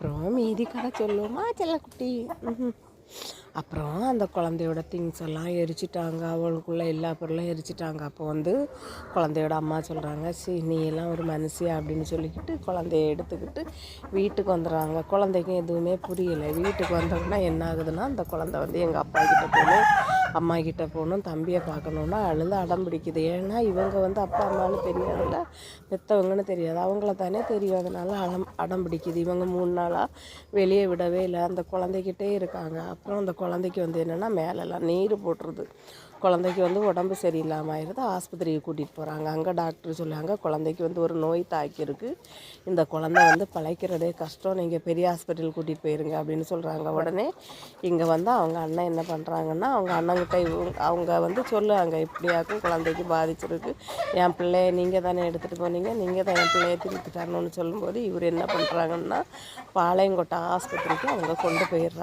அப்புறம் மீதி கதை சொல்லுவோமா செல்லக்குட்டி? அப்புறம் அந்த குழந்தையோட திங்ஸ் எல்லாம் எரிச்சிட்டாங்க அவளுக்குள்ளே எல்லா பொருளும் எரிச்சிட்டாங்க. அப்போ வந்து குழந்தையோட அம்மா சொல்கிறாங்க சரி நீ எல்லாம் ஒரு மனுஷியா? அப்படின்னு சொல்லிக்கிட்டு குழந்தைய எடுத்துக்கிட்டு வீட்டுக்கு வந்துடுறாங்க. குழந்தைக்கும் எதுவுமே புரியலை. வீட்டுக்கு வந்தோம்னா என்ன ஆகுதுன்னா அந்த குழந்தை வந்து எங்கள் அப்பா கிட்டே போகணும் அம்மா கிட்டே போகணும் தம்பியை பார்க்கணுன்னா அழுது அடம் பிடிக்குது. ஏன்னா இவங்க வந்து அப்பா அம்மானு தெரியாதுல்ல. பெற்றவங்கன்னு தெரியாது. அவங்கள தானே தெரியும். அதனால் அடம் அடம் பிடிக்குது. இவங்க மூணு நாளாக வெளியே விடவே இல்லை. அந்த குழந்தைக்கிட்டே இருக்காங்க. அப்புறம் அந்த குழந்தைக்கு வந்து என்னென்னா மேலெல்லாம் நீர் போட்டுருது. குழந்தைக்கு வந்து உடம்பு சரியில்லாமல் ஆயிடுது ஆஸ்பத்திரிக்கு கூட்டிகிட்டு போகிறாங்க அங்கே டாக்டர் சொல்லுவாங்க குழந்தைக்கு வந்து ஒரு நோய் தாக்கியிருக்கு. இந்த குழந்தை வந்து பழைக்கிறதே கஷ்டம். நீங்கள் பெரிய ஹாஸ்பிட்டல் கூட்டிகிட்டு போயிருங்க அப்படின்னு சொல்கிறாங்க உடனே இங்கே வந்து அவங்க அண்ணன் என்ன பண்ணுறாங்கன்னா அவங்க அண்ணங்கிட்ட இவங்க அவங்க வந்து சொல்லுவாங்க இப்படியாக்கும் குழந்தைக்கு பாதிச்சிருக்கு. என் பிள்ளைய நீங்கள் தானே எடுத்துகிட்டு போனீங்க. நீங்கள் தான் என் பிள்ளைய திருப்பி தரணும்னு சொல்லும்போது இவர் என்ன பண்ணுறாங்கன்னா பாளையங்கோட்டை ஆஸ்பத்திரிக்கு அவங்க கொண்டு போயிடுறாங்க.